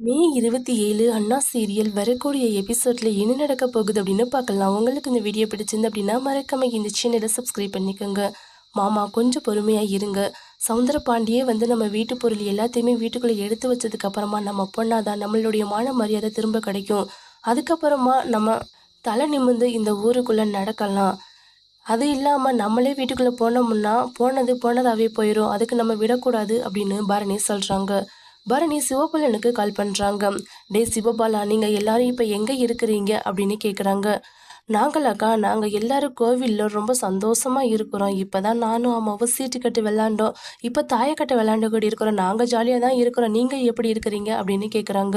மே இருபத்தி ஏழு அண்ணா சீரியல் வரக்கூடிய எபிசோட்ல என்ன நடக்க போகுது அப்படின்னு பார்க்கலாம். உங்களுக்கு இந்த வீடியோ பிடிச்சிருந்து அப்படின்னா மறக்காம இந்த சேனலை சப்ஸ்கிரைப் பண்ணிக்கோங்க. மாமா கொஞ்சம் பொறுமையாக இருங்க. சவுந்தர பாண்டியே வந்து நம்ம வீட்டு பொருள் எல்லாத்தையுமே வீட்டுக்குள்ளே எடுத்து வச்சதுக்கப்புறமா நம்ம பொண்ணாதான் நம்மளுடைய மான மரியாதை திரும்ப கிடைக்கும். அதுக்கப்புறமா நம்ம தலை நிமிந்து இந்த ஊருக்குள்ளே நடக்கலாம். அது இல்லாமல் நம்மளே வீட்டுக்குள்ளே போனோம்னா போனது போனதாகவே போயிடும் அதுக்கு நம்ம விடக்கூடாது அப்படின்னு பரணி சொல்கிறாங்க பரணி சிவபாலனுக்கு கால் பண்ணுறாங்க டே சிவபாலா நீங்கள் எல்லாரும் இப்போ எங்கே இருக்கிறீங்க? அப்படின்னு கேட்குறாங்க நாங்களாக்கா நாங்கள் எல்லாரும் கோவிலில் ரொம்ப சந்தோஷமாக இருக்கிறோம். இப்போ தான் நானும் அம்மாவும் சீட்டு கட்டு விளாண்டோம். இப்போ தாயக்கட்டை விளாண்டு கூட இருக்கிறோம். நாங்கள் ஜாலியாக தான் இருக்கிறோம். நீங்கள் எப்படி இருக்கிறீங்க? அப்படின்னு கேட்குறாங்க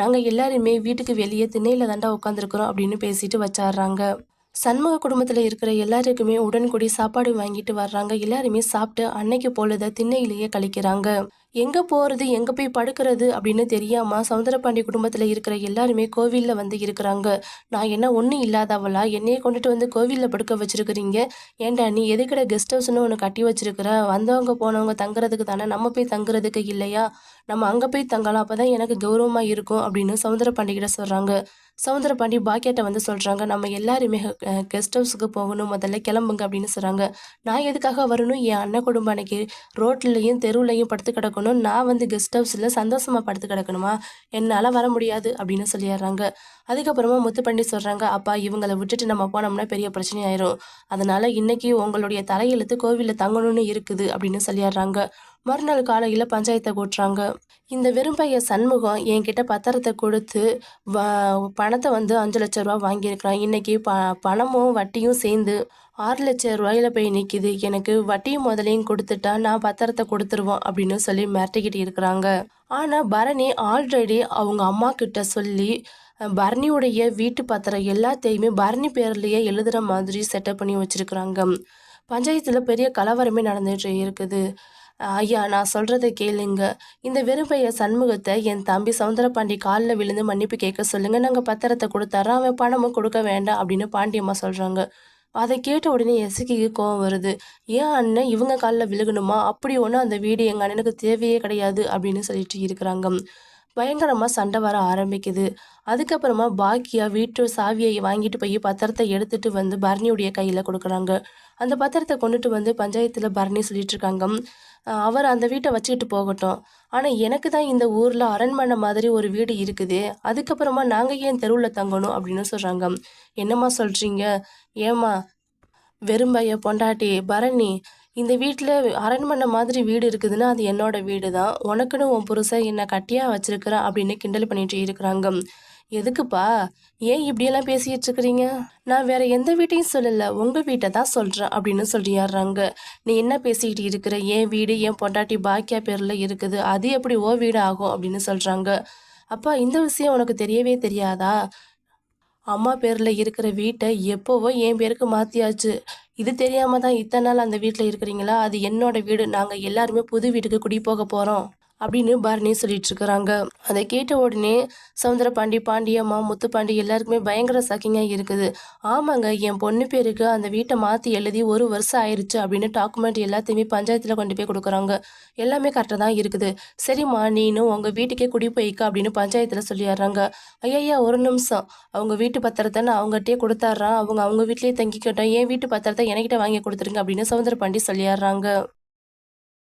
நாங்கள் எல்லாருமே வீட்டுக்கு வெளியே திண்ணையில் தாண்டா உட்காந்துருக்குறோம் அப்படின்னு பேசிட்டு வச்சாடுறாங்க. சண்முக குடும்பத்தில் இருக்கிற எல்லாருக்குமே உடன்கூடி சாப்பாடு வாங்கிட்டு வர்றாங்க. எல்லாருமே சாப்பிட்டு அன்னைக்கு பொழுத திண்ணையிலேயே கழிக்கிறாங்க. எங்கே போகிறது எங்கே போய் படுக்கிறது அப்படின்னு தெரியாமல் சவுந்தரபாண்டி குடும்பத்தில் இருக்கிற எல்லாருமே கோவிலில் வந்து இருக்கிறாங்க. நான் என்ன ஒன்றும் இல்லாதவளா? என்னையே கொண்டுட்டு வந்து கோவிலில் படுக்க வச்சுருக்கிறீங்க. ஏன்டா நீ எதுக்கட கெஸ்ட் ஹவுஸ்னு ஒன்று கட்டி வச்சுருக்கிற? வந்தவங்க போனவங்க தங்குறதுக்கு தானே நம்ம போய் தங்குறதுக்கு இல்லையா? நம்ம அங்கே போய் தங்கலாம் அப்போ தான் எனக்கு கௌரவமாக இருக்கும் அப்படின்னு சவுந்தர பாண்டிகிட்ட சொல்கிறாங்க சவுந்தரபாண்டி பாக்கியாட்ட வந்து சொல்கிறாங்க நம்ம எல்லாருமே கெஸ்ட் ஹவுஸுக்கு போகணும் முதல்ல கிளம்புங்க அப்படின்னு சொல்கிறாங்க நான் எதுக்காக வரணும்? என் அண்ணன் குடும்பம் அன்னைக்கு ரோட்லேயும் தெருவுலையும் படுத்து கிடக்கணும். நான் வந்து கெஸ்ட் ஹவுஸில் சந்தோஷமாக படுத்து கிடக்கணுமா? என்னால் வர முடியாது அப்படின்னு சொல்லிடுறாங்க. அதுக்கப்புறமா முத்து பண்ணி சொல்கிறாங்க அப்பா இவங்களை விட்டுட்டு நம்ம போனோம்னா பெரிய பிரச்சனை ஆயிரும் அதனால் இன்றைக்கி உங்களுடைய தலையெழுத்து கோவிலில் தங்கணும்னு இருக்குது அப்படின்னு சொல்லிடுறாங்க. மறுநாள் காலையில் பஞ்சாயத்தை கூட்டுறாங்க. இந்த வெறும்பைய சண்முகம் என்கிட்ட பத்திரத்தை கொடுத்து வ பணத்தை வந்து அஞ்சு லட்ச ரூபா வாங்கியிருக்கிறான். இன்றைக்கி ப பணமும் வட்டியும் சேர்ந்து ஆறு லட்ச ரூபாயில போய் நிற்கிது எனக்கு வட்டியும் முதலையும் கொடுத்துட்டா நான் பத்திரத்தை கொடுத்துருவோம் அப்படின்னு சொல்லி மிரட்டிக்கிட்டு இருக்கிறாங்க. ஆனால் பரணி ஆல்ரெடி அவங்க அம்மா கிட்ட சொல்லி பரணியுடைய வீட்டு பத்திரம் எல்லாத்தையுமே பரணி பேர்லேயே எழுதுகிற மாதிரி செட்டப் பண்ணி வச்சுருக்குறாங்க. பஞ்சாயத்தில் பெரிய கலவரமே நடந்துட்டு இருக்குது. ஐயா நான் சொல்கிறத கேளுங்க. இந்த வெறும்பைய சண்முகத்தை என் தம்பி சவுந்தரபாண்டி காலில் விழுந்து மன்னிப்பு கேட்க சொல்லுங்கள் நாங்கள் பத்திரத்தை கொடுத்தாரோம் அவன் பணமும் கொடுக்க வேண்டாம் அப்படின்னு பாண்டியம்மா சொல்கிறாங்க அதை கேட்ட உடனே எசுக்கிக்கு கோவம் வருது. ஏன் அண்ணன் இவங்க காலில் விழுகணுமா? அப்படி ஒன்றும் அந்த வீடு எங்கள் அண்ணனுக்கு தேவையே கிடையாது அப்படின்னு சொல்லிட்டு இருக்கிறாங்க. பயங்கரமாக சண்டை வர ஆரம்பிக்குது. அதுக்கப்புறமா பாக்கியா வீட்டு சாவியை வாங்கிட்டு போய் பத்திரத்தை எடுத்துட்டு வந்து பரணியுடைய கையில் கொடுக்குறாங்க. அந்த பத்திரத்தை கொண்டுட்டு வந்து பஞ்சாயத்தில் பரணி சொல்லிட்டு இருக்காங்க. அவர் அந்த வீட்டை வச்சுக்கிட்டு போகட்டும். ஆனால் எனக்கு தான் இந்த ஊரில் அரண்மனை மாதிரி ஒரு வீடு இருக்குது. அதுக்கப்புறமா நாங்கள் ஏன் தெருவில் தங்கணும் அப்படின்னு சொல்கிறாங்க என்னம்மா சொல்கிறீங்க ஏம்மா? வெறும்பைய பொண்டாட்டி பரணி இந்த வீட்டில் அரண்மனை மாதிரி வீடு இருக்குதுன்னா அது என்னோட வீடு தான் உனக்குன்னு உன் புருஷன் என்னை கட்டியாக வச்சுருக்கிறேன் அப்படின்னு கிண்டல் பண்ணிட்டு இருக்கிறாங்க. எதுக்குப்பா? ஏன் இப்படியெல்லாம் பேசிட்டு இருக்கிறீங்க? நான் வேற எந்த வீட்டையும் சொல்லல. உங்க வீட்டை தான் சொல்றேன் அப்படின்னு சொல்லிடுறாங்க நீ என்ன பேசிக்கிட்டு இருக்கிற? என் வீடு என் பொண்டாட்டி பாக்கியா பேர்ல இருக்குது? அது எப்படி ஓ வீடு ஆகும் அப்படின்னு சொல்றாங்க. அப்பா இந்த விஷயம் உனக்கு தெரியவே தெரியாதா? அம்மா பேரில் இருக்கிற வீட்டை எப்போவோ என் பேருக்கு மாற்றியாச்சு இது தெரியாமல் தான் இத்தனை நாள் அந்த வீட்டில் இருக்கிறீங்களா? அது என்னோட வீடு. நாங்கள் எல்லாருமே புது வீட்டுக்கு குடி போக போகிறோம் அப்படின்னு பரணி சொல்லிட்டு இருக்கிறாங்க அதை கேட்ட உடனே சவுந்தரபாண்டி பாண்டியம்மா முத்துப்பாண்டி எல்லாருக்குமே பயங்கர சக்கிங்காக இருக்குது. ஆமாங்க என் பொண்ணு பேருக்கு அந்த வீட்டை மாற்றி எழுதி ஒரு வருஷம் ஆயிடுச்சு அப்படின்னு டாக்குமெண்ட் எல்லாத்தையுமே பஞ்சாயத்தில் கொண்டு போய் கொடுக்குறாங்க. எல்லாமே கரெக்டாக தான் இருக்குது. சரிம்மா நீனும் உங்கள் வீட்டுக்கே குடி போய்க்க அப்படின்னு பஞ்சாயத்தில் சொல்லிடுறாங்க. ஐயா ஒரு நிமிஷம். அவங்க வீட்டு பத்திரத்தை நான் அவங்ககிட்டயே கொடுத்தாட்றான் அவங்க அவங்க வீட்லேயே தங்கிக்கிட்டோம். என் வீட்டு பத்திரத்தை என்கிட்ட வாங்கி கொடுத்துருங்க அப்படின்னு சவுந்தரபாண்டி சொல்லிடுறாங்க.